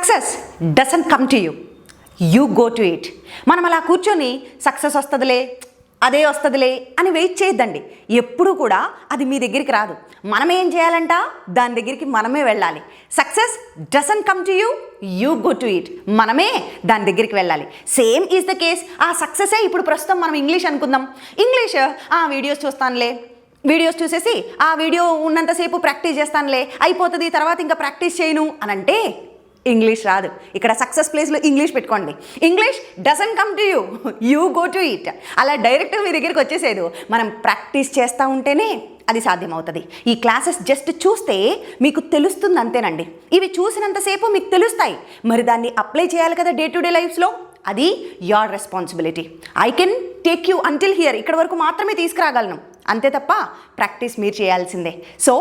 Success doesn't come to you. You go to it. మనం అలా కూర్చొని సక్సెస్ వస్తుందిలే అదే వస్తుందిలే అని వెయిట్ చేయొద్దండి. ఎప్పుడు కూడా అది మీ దగ్గరికి రాదు. మనం ఏం చేయాలంట? దాని దగ్గరికి మనమే వెళ్ళాలి. Success doesn't come to you you go to it. మనమే దాని దగ్గరికి వెళ్ళాలి. Same is the case. ఆ సక్సెసే ఇప్పుడు ప్రస్తుతం మనం ఇంగ్లీష్ అనుకుందాం. ఇంగ్లీష్ ఆ వీడియోస్ చూస్తానులే. వీడియోస్ చూసేసి ఆ వీడియో ఉన్నంతసేపు ప్రాక్టీస్ చేస్తానులే. అయిపోతుంది తర్వాత ఇంకా ప్రాక్టీస్ చేయను అని అంటే ఇంగ్లీష్ రాదు. ఇక్కడ సక్సెస్ ప్లేస్లో ఇంగ్లీష్ పెట్టుకోండి. English doesn't come to you you go to it అలా డైరెక్ట్గా మీ దగ్గరికి వచ్చేసేదు. మనం ప్రాక్టీస్ చేస్తూ ఉంటేనే అది సాధ్యమవుతుంది. ఈ క్లాసెస్ జస్ట్ చూస్తే మీకు తెలుస్తుంది అంతేనండి. ఇవి చూసినంతసేపు మీకు తెలుస్తాయి. మరి దాన్ని అప్లై చేయాలి కదా డే టు డే లైఫ్స్లో అది your responsibility I can take you until here ఇక్కడ వరకు మాత్రమే తీసుకురాగలను. అంతే తప్ప ప్రాక్టీస్ మీరు చేయాల్సిందే. So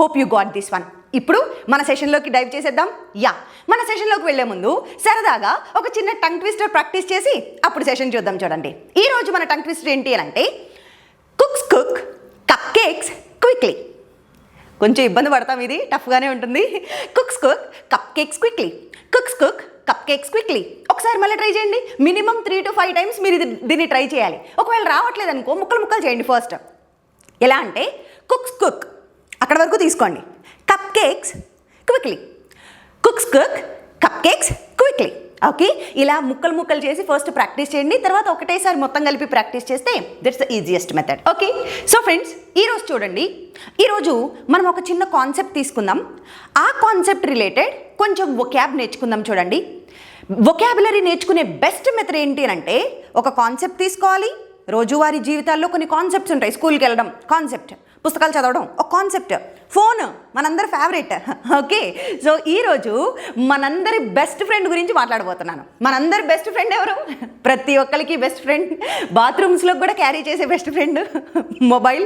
hope you got this one ఇప్పుడు మన సెషన్లోకి డైవ్ చేసేద్దాం. యా. మన సెషన్లోకి వెళ్ళే ముందు సరదాగా ఒక చిన్న టంగ్ ట్విస్టర్ ప్రాక్టీస్ చేసి అప్పుడు సెషన్ చూద్దాం చూడండి. ఈరోజు మన టంగ్ ట్విస్టర్ ఏంటి అని అంటే cooks cook cup cakes quickly. కొంచెం ఇబ్బంది పడతాం ఇది టఫ్గానే ఉంటుంది. Cooks cook cup cakes quickly. Cooks cook cup cakes quickly. ఒకసారి మళ్ళీ ట్రై చేయండి. Minimum three to five times మీరు ఇది దీన్ని ట్రై చేయాలి. ఒకవేళ రావట్లేదు అనుకో ముక్కలు ముక్కలు చేయండి ఫస్ట్. ఎలా అంటే కుక్స్ కుక్. అక్కడ వరకు తీసుకోండి. Cup cakes quickly cooks cook cup cakes quickly okay ఇలా ముక్కలు ముక్కలు చేసి ఫస్ట్ ప్రాక్టీస్ చేయండి. తర్వాత ఒకటేసారి మొత్తం కలిపి ప్రాక్టీస్ చేస్తే that's the easiest method okay so friends ఈరోజు చూడండి. ఈరోజు మనం ఒక చిన్న కాన్సెప్ట్ తీసుకుందాం. ఆ కాన్సెప్ట్ రిలేటెడ్ కొంచెం వొక్యాబ్ నేర్చుకుందాం చూడండి. వొకాబులరీ నేర్చుకునే బెస్ట్ మెథడ్ ఏంటి అని అంటే ఒక కాన్సెప్ట్ తీసుకోవాలి. రోజువారీ జీవితాల్లో కొన్ని కాన్సెప్ట్స్ ఉంటాయి. స్కూల్కి వెళ్ళడం కాన్సెప్ట్ పుస్తకాలు చదవడం ఒక కాన్సెప్ట్ ఫోన్ మనందరి ఫేవరెట్ ఓకే సో ఈరోజు మనందరి బెస్ట్ ఫ్రెండ్ గురించి మాట్లాడబోతున్నాను. మనందరి బెస్ట్ ఫ్రెండ్ ఎవరు? ప్రతి ఒక్కరికి బెస్ట్ ఫ్రెండ్ బాత్రూమ్స్లో కూడా క్యారీ చేసే best friend mobile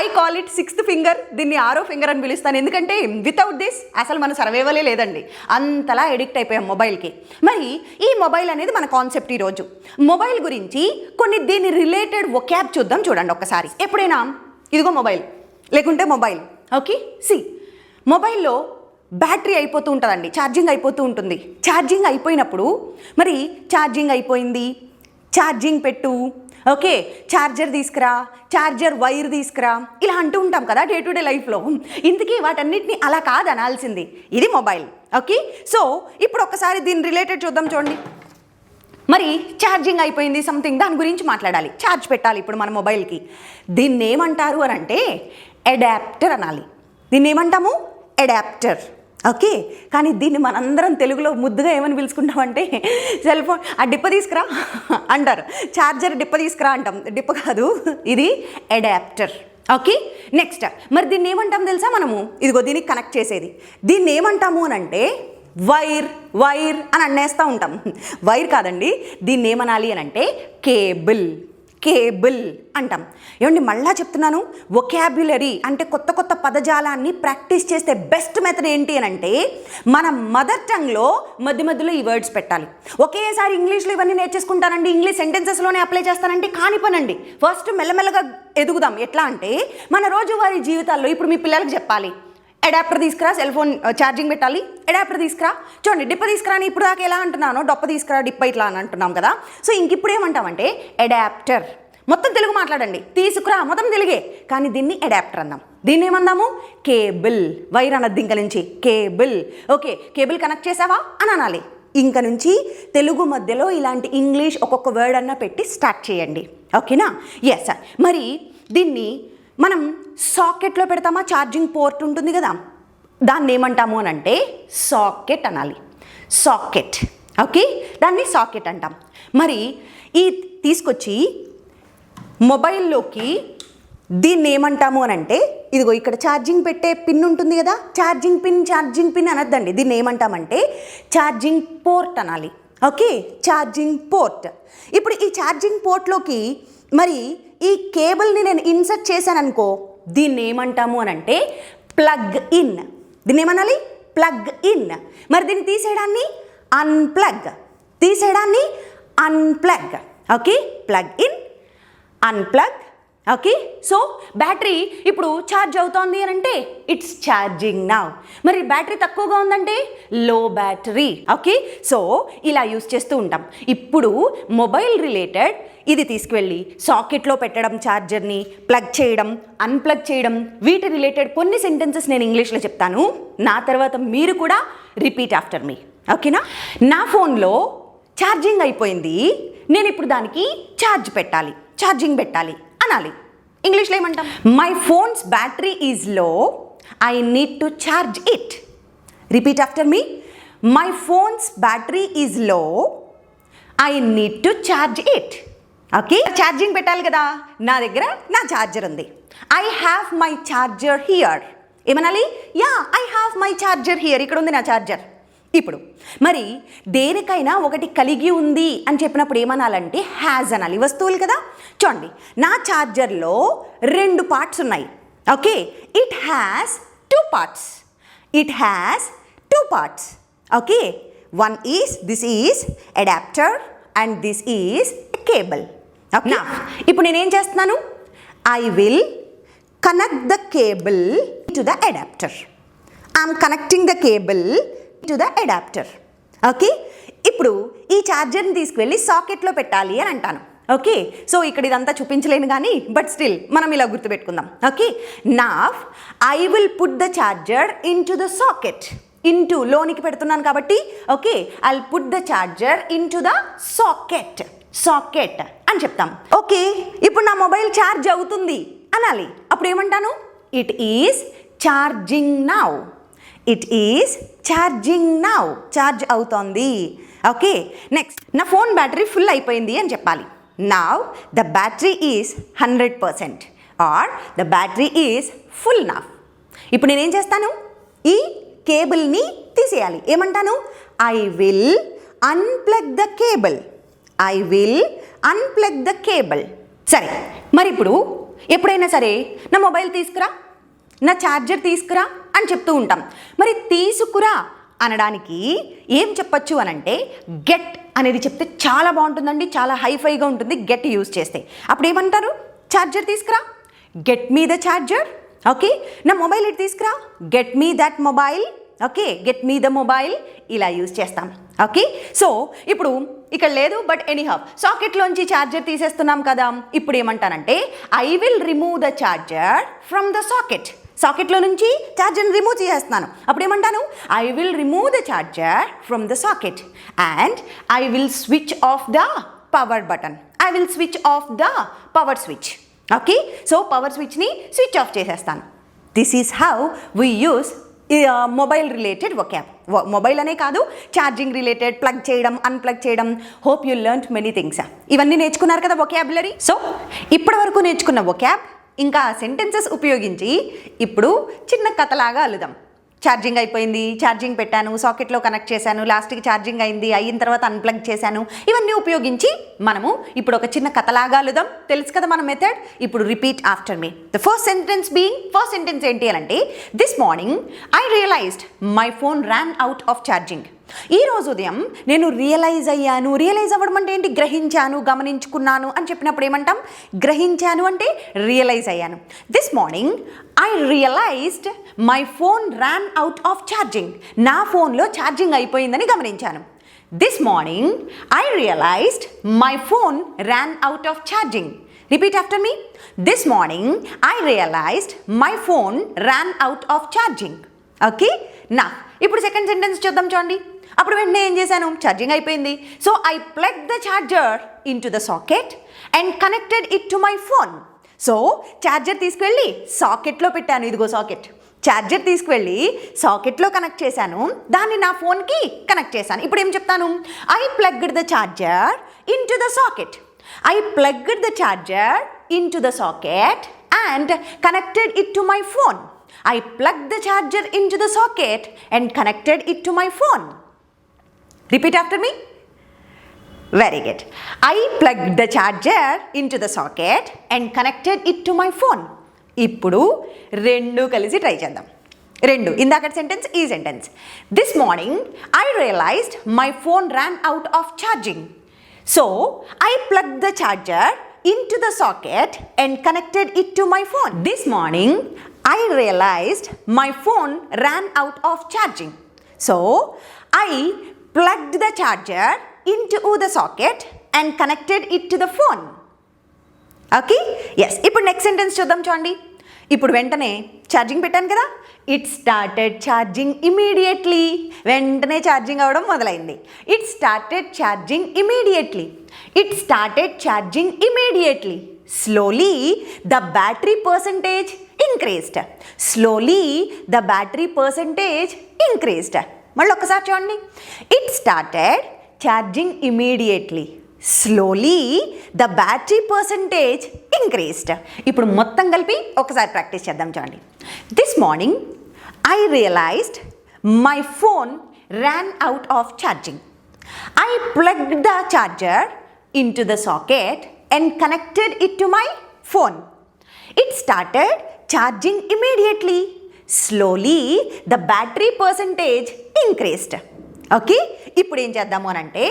I call it sixth finger దీన్ని ఆరో ఫింగర్ అని పిలుస్తాను. ఎందుకంటే వితౌట్ దిస్ అసలు మనం సర్వేవలే లేదండి. అంతలా ఎడిక్ట్ అయిపోయాం మొబైల్కి మరి ఈ మొబైల్ అనేది మన కాన్సెప్ట్ ఈరోజు. మొబైల్ గురించి కొన్ని దీని రిలేటెడ్ ఒక్యాబ్ చూద్దాం చూడండి ఒక్కసారి. ఎప్పుడైనా? ఇదిగో మొబైల్. లేకుంటే మొబైల్. ఓకే? సి. మొబైల్లో బ్యాటరీ అయిపోతూ ఉంటుందండి. ఛార్జింగ్ అయిపోతూ ఉంటుంది. ఛార్జింగ్ అయిపోయినప్పుడు మరి ఛార్జింగ్ అయిపోయింది. ఛార్జింగ్ పెట్టు. ఓకే? ఛార్జర్ తీసుకురా. ఛార్జర్ వైర్ తీసుకురా. ఇలా అంటూ ఉంటాం కదా డే టు డే లైఫ్లో. ఇంతకీ వాటన్నిటిని అలా కాదు అనాల్సింది ఇది మొబైల్. ఓకే? సో ఇప్పుడు ఒకసారి దీని రిలేటెడ్ చూద్దాం చూడండి. మరి ఛార్జింగ్ అయిపోయింది సంథింగ్ దాని గురించి మాట్లాడాలి. ఛార్జ్ పెట్టాలి ఇప్పుడు మన మొబైల్కి. దీన్ని ఏమంటారు అని అంటే అడాప్టర్ అనాలి. దీన్ని ఏమంటాము అడాప్టర్ ఓకే కానీ దీన్ని మనందరం తెలుగులో ముద్దుగా ఏమని పిలుచుకుంటామంటే సెల్ ఫోన్ ఆ డిప్ప తీసుకురా అంటారు. ఛార్జర్ డిప్ప తీసుకురా అంటాం. డిప్ప కాదు ఇది అడాప్టర్ ఓకే నెక్స్ట్ మరి దీన్ని ఏమంటాం తెలుసా మనము? ఇదిగో దీనికి కనెక్ట్ చేసేది. దీన్ని ఏమంటాము అని అంటే వైర్ వైర్ అని అన్నేస్తూ ఉంటాం. వైర్ కాదండి దీన్ని ఏమనాలి అని అంటే కేబుల్ కేబుల్ అంటాం. ఏమండి మళ్ళా చెప్తున్నాను ఒకాబ్యులరీ అంటే కొత్త కొత్త పదజాలాన్ని ప్రాక్టీస్ చేస్తే బెస్ట్ మెథడ్ ఏంటి అని అంటే మన మదర్ టంగ్లో మధ్య మధ్యలో ఈ వర్డ్స్ పెట్టాలి. ఒకేసారి ఇంగ్లీష్లో ఇవన్నీ నేర్చేసుకుంటానండి ఇంగ్లీష్ సెంటెన్సెస్లోనే అప్లై చేస్తానండి కాని పనండి. ఫస్ట్ మెల్లమెల్లగా ఎదుగుదాం. ఎట్లా అంటే మన రోజువారీ జీవితాల్లో ఇప్పుడు మీ పిల్లలకు చెప్పాలి. అడాప్టర్ తీసుకురా సెల్ ఫోన్ ఛార్జింగ్ పెట్టాలి. అడాప్టర్ తీసుకురా. చూడండి డిప్ప తీసుకురా అని ఇప్పుడు దాకా ఎలా అంటున్నానో డొప్ప తీసుకురా డిప్ప ఇట్లా అని అంటున్నాం కదా. సో ఇంక ఇప్పుడు ఏమంటామంటే అడాప్టర్. మొత్తం తెలుగు మాట్లాడండి. తీసుకురా మొత్తం తెలుగే. కానీ దీన్ని అడాప్టర్ అందాం దీన్ని ఏమందాము? కేబుల్. వైర్ అన్నది దింక నుంచి. కేబుల్. ఓకే కేబుల్ కనెక్ట్ చేసావా? అని అనాలి. ఇంక నుంచి తెలుగు మధ్యలో ఇలాంటి ఇంగ్లీష్ ఒక్కొక్క వర్డ్ అన్న పెట్టి స్టార్ట్ చేయండి. ఓకేనా? ఎస్ సార్ మరి దీన్ని మనం సాకెట్లో పెడతామా? ఛార్జింగ్ పోర్ట్ ఉంటుంది కదా. దాన్ని ఏమంటాము అని అంటే సాకెట్ అనాలి. సాకెట్. ఓకే? దాన్ని సాకెట్ అంటాం. మరి ఈ తీసుకొచ్చి మొబైల్లోకి దీన్ని ఏమంటాము అని అంటే ఇదిగో ఇక్కడ ఛార్జింగ్ పెట్టే పిన్ ఉంటుంది కదా. ఛార్జింగ్ పిన్ ఛార్జింగ్ పిన్ అనొద్దండి. దీన్ని ఏమంటామంటే ఛార్జింగ్ పోర్ట్ అనాలి. ఓకే? Charging port. ఇప్పుడు ఈ ఛార్జింగ్ పోర్ట్లోకి మరి ఈ కేబుల్ని నేను ఇన్సర్ట్ చేశాను అనుకో దీన్ని ఏమంటాము అని అంటే ప్లగ్ ఇన్. దీన్ని ఏమనాలి? Plug in. మరి దీన్ని తీసేయడాన్ని? Unplug. తీసేయడాన్ని unplug. Okay? Plug in unplug. Okay so battery ఇప్పుడు ఛార్జ్ అవుతోంది అని అంటే ఇట్స్ ఛార్జింగ్ నౌ మరి బ్యాటరీ తక్కువగా ఉందంటే లో బ్యాటరీ ఓకే సో ఇలా యూస్ చేస్తూ ఉంటాం. ఇప్పుడు మొబైల్ రిలేటెడ్ ఇది తీసుకువెళ్ళి సాకెట్లో పెట్టడం ఛార్జర్ని ప్లగ్ చేయడం అన్ప్లగ్ చేయడం వీటి రిలేటెడ్ కొన్ని సెంటెన్సెస్ నేను ఇంగ్లీష్లో చెప్తాను. నా తర్వాత మీరు కూడా రిపీట్ ఆఫ్టర్ మీ ఓకేనా నా? ఫోన్లో ఛార్జింగ్ అయిపోయింది. నేను ఇప్పుడు దానికి ఛార్జ్ పెట్టాలి. ఛార్జింగ్ పెట్టాలి. అనాలి ఇంగ్లీష్లో ఏమంటాం? My phone's battery is low I need to charge it repeat after me my phone's battery is low I need to charge it okay charging పెట్టాలి కదా. నా దగ్గర నా ఛార్జర్ ఉంది. I have my charger here ఏమనాలి? Yeah I have my charger here ఇక్కడ ఉంది నా ఛార్జర్ ఇప్పుడు మరి దేనికైనా ఒకటి కలిగి ఉంది అని చెప్పినప్పుడు ఏమనాలంటే హ్యాజ్ అనాలి. వస్తువులు కదా? చూడండి నా ఛార్జర్లో రెండు పార్ట్స్ ఉన్నాయి. Okay it has two parts it has two parts okay one is this is adapter and this is cable okay ఇప్పుడు నేనేం చేస్తున్నాను? I will connect the cable to the adapter I'm connecting the cable to the adapter okay ఇప్పుడు ఈ ఛార్జర్ని తీసుకువెళ్ళి సాకెట్లో పెట్టాలి అని అంటాను. Okay so ఇక్కడ ఇదంతా చూపించలేను కానీ బట్ స్టిల్ మనం ఇలా గుర్తుపెట్టుకుందాం. Okay now I will put the charger into the socket into లోనికి పెడుతున్నాను కాబట్టి okay I put the charger into the socket socket అని చెప్తాం. ఓకే ఇప్పుడు నా మొబైల్ ఛార్జ్ అవుతుంది. అనాలి. అప్పుడు ఏమంటాను? It is charging now it is charging now charge అవుతోంది. ఓకే నెక్స్ట్ నా ఫోన్ బ్యాటరీ ఫుల్ అయిపోయింది అని చెప్పాలి. Now the battery is hundred percent or the battery is full now ఇప్పుడు నేనేం చేస్తాను? ఈ కేబుల్ని తీసేయాలి. ఏమంటాను? I will unplug the cable I will unplug the cable సరే మరి ఇప్పుడు ఎప్పుడైనా సరే నా మొబైల్ తీసుకురా? నా ఛార్జర్ తీసుకురా? అని చెప్తూ ఉంటాం. మరి తీసుకురా అనడానికి ఏం చెప్పచ్చు అనంటే గెట్ అనేది చెప్తే చాలా బాగుంటుందండి చాలా హైఫైగా ఉంటుంది గెట్ యూజ్ చేస్తే. అప్పుడు ఏమంటారు? ఛార్జర్ తీసుకురా. Get me the charger okay నా మొబైల్ ఇటు తీసుకురా? Get me that mobile okay get me the mobile ఇలా యూజ్ చేస్తాం. ఓకే సో ఇప్పుడు ఇక్కడ లేదు బట్ ఎనీహౌ సాకెట్లోంచి ఛార్జర్ తీసేస్తున్నాం కదా. ఇప్పుడు ఏమంటానంటే I will remove the charger from the socket సాకెట్లో నుంచి ఛార్జర్ని రిమూవ్ చేసేస్తున్నాను. అప్పుడు ఏమంటాను I will remove the charger from the socket and I will switch off the power button I will switch off the power switch okay so power స్విచ్ని switch off చేసేస్తాను. This is how we use mobile related ఒక్యాబ్ mobile అనే కాదు charging related plug చేయడం unplug చేయడం. Hope you learn many things ఇవన్నీ నేర్చుకున్నారు కదా ఒక్యాబులరీ so ఇప్పటి వరకు నేర్చుకున్న ఒక్యాబ్ ఇంకా సెంటెన్సెస్ ఉపయోగించి ఇప్పుడు చిన్న కథలాగా అల్లుదాం. ఛార్జింగ్ అయిపోయింది ఛార్జింగ్ పెట్టాను సాకెట్లో కనెక్ట్ చేశాను లాస్ట్కి ఛార్జింగ్ అయింది అయిన తర్వాత అన్ప్లగ్ చేశాను. ఇవన్నీ ఉపయోగించి మనము ఇప్పుడు ఒక చిన్న కథలాగా అలుదాం తెలుసు కదా మన మెథడ్ ఇప్పుడు repeat after me the first sentence being first sentence ఏంటి అని అంటే this morning I realised my phone ran out of charging ఈరోజు ఉదయం నేను రియలైజ్ అయ్యాను. రియలైజ్ అవ్వడం అంటే ఏంటి? గ్రహించాను గమనించుకున్నాను అని చెప్పినప్పుడు ఏమంటాం? గ్రహించాను అంటే రియలైజ్ అయ్యాను. This morning I realised my phone ran out of charging నా ఫోన్లో ఛార్జింగ్ అయిపోయిందని గమనించాను. This morning I realised my phone ran out of charging repeat after me this morning I realised my phone ran out of charging okay నా ఇప్పుడు second sentence చూద్దాం చూడండి. అప్పుడు వెంటనే ఏం చేశాను? ఛార్జింగ్ అయిపోయింది. So I plug the charger into the socket and connected it to my phone so charger తీసుకువెళ్ళి సాకెట్లో పెట్టాను. ఇదిగో సాకెట్ ఛార్జర్ తీసుకువెళ్ళి సాకెట్లో కనెక్ట్ చేశాను. దాన్ని నా ఫోన్కి కనెక్ట్ చేశాను. ఇప్పుడు ఏం చెప్తాను? I plugged the charger into the socket I plugged the charger into the socket and connected it to my phone I plug the charger into the socket and connected it to my phone Repeat after me. Very good. I plugged the charger into the socket and connected it to my phone. ఇప్పుడు రెండు కలిసి try చేద్దాం రెండు ఇందాక sentence ఈ sentence this morning I realised my phone ran out of charging so I plug the charger into the socket and connected it to my phone. This morning, I realized my phone ran out of charging. So, I plugged the charger into the socket and connected it to the phone. Okay yes ఇప్పుడు next sentence చూద్దాం చూడండి. ఇప్పుడు వెంటనే charging పెట్టాను కదా. It started charging immediately వెంటనే charging అవ్వడం మొదలైంది. It started charging immediately it started charging immediately slowly the battery percentage increased slowly the battery percentage increased మళ్ళీ ఒకసారి చూడండి. It started charging immediately slowly the battery percentage increased ఇప్పుడు మొత్తం కలిపి ఒకసారి ప్రాక్టీస్ చేద్దాం చూడండి. This morning I realised my phone ran out of charging I plug the charger into the socket and connected it to my phone it started charging immediately slowly the battery percentage increased okay ఇప్పుడు ఏం చేద్దాము అని అంటే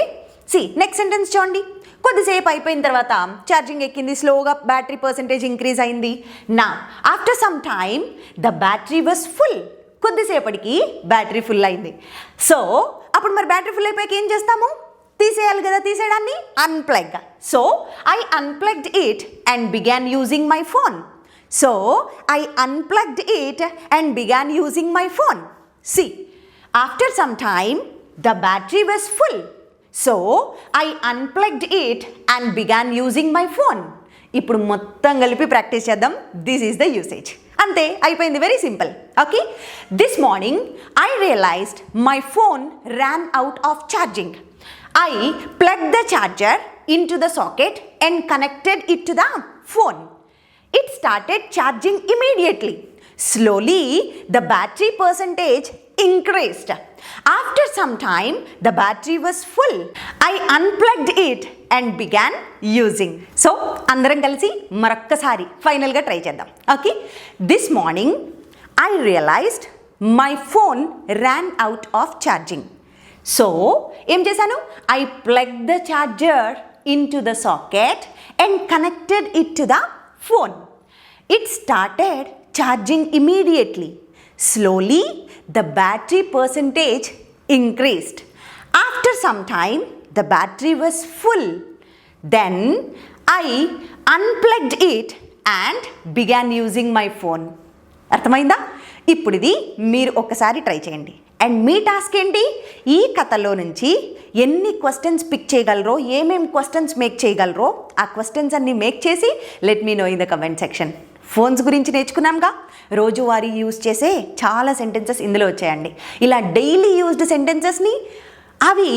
see next sentence చూడండి. కొద్దిసేపు అయిపోయిన తర్వాత charging ఎక్కింది స్లోగా బ్యాటరీ పర్సంటేజ్ ఇంక్రీజ్ అయింది. నా after some time the battery was full కొద్దిసేపటికి బ్యాటరీ ఫుల్ అయింది. సో అప్పుడు మరి బ్యాటరీ ఫుల్ అయిపోయాక ఏం చేస్తాము? తీసేయాలి కదా తీసేయడాన్ని? Unplug so I unplugged it and began using my phone so I unplugged it and began using my phone see after some time the battery was full so I unplugged it and began using my phone ఇప్పుడు మొత్తం కలిపి practice చేద్దాం. This is the usage అంతే అయిపోయింది. Very simple okay this morning I realised my phone ran out of charging I plug the charger into the socket and connected it to the phone it started charging immediately slowly the battery percentage increased. After some time, the battery was full. I unplugged it and began using. So అందరం కలిసి మరొక్కసారి ఫైనల్గా try చేద్దాం okay this morning I realised my phone ran out of charging so ఏం చేశాను I plug the charger into the socket and connected it to the phone it started charging immediately Slowly, the battery percentage increased. After some time, the battery was full. Then I unplugged it and began using my phone. అర్థమైందా ఇప్పుడు ఇది మీరు ఒకసారి try చేయండి and మీ task ఏంటి? ఈ కథలో నుంచి ఎన్ని క్వశ్చన్స్ పిక్ చేయగలరో ఏమేమి క్వశ్చన్స్ మేక్ చేయగలరో ఆ క్వశ్చన్స్ అన్ని మేక్ చేసి let me know in the comment section phones గురించి నేర్చుకున్నాంగా? రోజువారీ యూజ్ చేసే చాలా సెంటెన్సెస్ ఇందులో వచ్చాయండి. ఇలా డైలీ యూజ్డ్ సెంటెన్సెస్ని అవి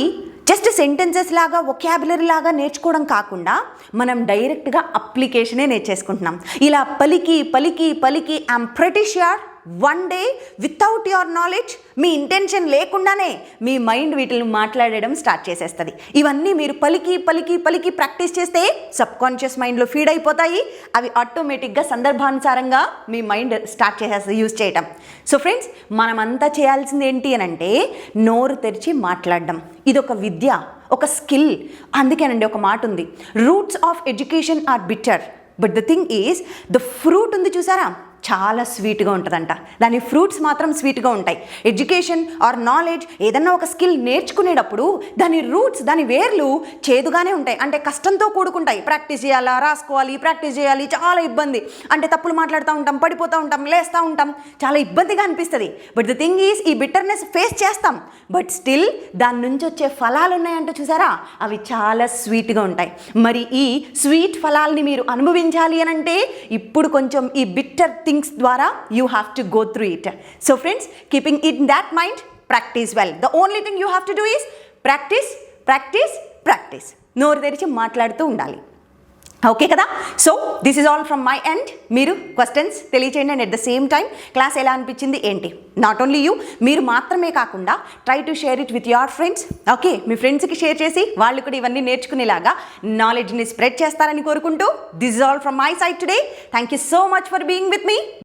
జస్ట్ సెంటెన్సెస్ లాగా ఒకాబులరీ లాగా నేర్చుకోవడం కాకుండా మనం డైరెక్ట్గా అప్లికేషనే నేర్చేసుకుంటున్నాం. ఇలా పలికి పలికి పలికి I'm pretty sure one day without your knowledge me intention లేకుండానే మీ మైండ్ వీటిని మాట్లాడడం స్టార్ట్ చేసేస్తుంది. ఇవన్నీ మీరు పలికి పలికి పలికి ప్రాక్టీస్ చేస్తే సబ్ కాన్షియస్ మైండ్లో ఫీడ్ అయిపోతాయి. అవి ఆటోమేటిక్గా సందర్భానుసారంగా మీ మైండ్ స్టార్ట్ చేసేస్తుంది యూజ్ చేయటం. సో ఫ్రెండ్స్ మనమంతా చేయాల్సింది ఏంటి అని అంటే నోరు తెరిచి మాట్లాడడం. ఇది ఒక విద్య ఒక స్కిల్ అందుకేనండి ఒక మాట ఉంది. Roots of education are bitter but the thing is the fruit ఉంది చూసారా? చాలా స్వీట్గా ఉంటుందంట. దాని ఫ్రూట్స్ మాత్రం స్వీట్గా ఉంటాయి. ఎడ్యుకేషన్ ఆర్ నాలెడ్జ్ ఏదన్నా ఒక స్కిల్ నేర్చుకునేటప్పుడు దాని రూట్స్ దాని వేర్లు చేదుగానే ఉంటాయి. అంటే కష్టంతో కూడుకుంటాయి. ప్రాక్టీస్ చేయాలా? రాసుకోవాలి. ప్రాక్టీస్ చేయాలి. చాలా ఇబ్బంది. అంటే తప్పులు మాట్లాడుతూ ఉంటాం పడిపోతూ ఉంటాం లేస్తూ ఉంటాం. చాలా ఇబ్బందిగా అనిపిస్తుంది. బట్ ద థింగ్ ఈజ్ ఈ బిట్టర్నెస్ ఫేస్ చేస్తాం. బట్ స్టిల్ దాని నుంచి వచ్చే ఫలాలు ఉన్నాయంటే చూసారా? అవి చాలా స్వీట్గా ఉంటాయి. మరి ఈ స్వీట్ ఫలాల్ని మీరు అనుభవించాలి అని అంటే ఇప్పుడు కొంచెం ఈ బిట్టర్ థింగ్స్ ద్వారా you have to go through it so friends keeping in that mind practice well the only thing you have to do is practice practice practice నోరు తెరిచి మాట్లాడుతూ ఉండాలి. ఓకే కదా? So this is all from my end మీరు questions తెలియచేయండి and at the same time class ఎలా అనిపించింది ఏంటి? నాట్ ఓన్లీ యూ మీరు మాత్రమే కాకుండా try to share it with your friends okay మీ ఫ్రెండ్స్కి షేర్ చేసి వాళ్ళు కూడా ఇవన్నీ నేర్చుకునేలాగా నాలెడ్జ్ని స్ప్రెడ్ చేస్తారని కోరుకుంటూ this is all from my side today thank you so much for being with me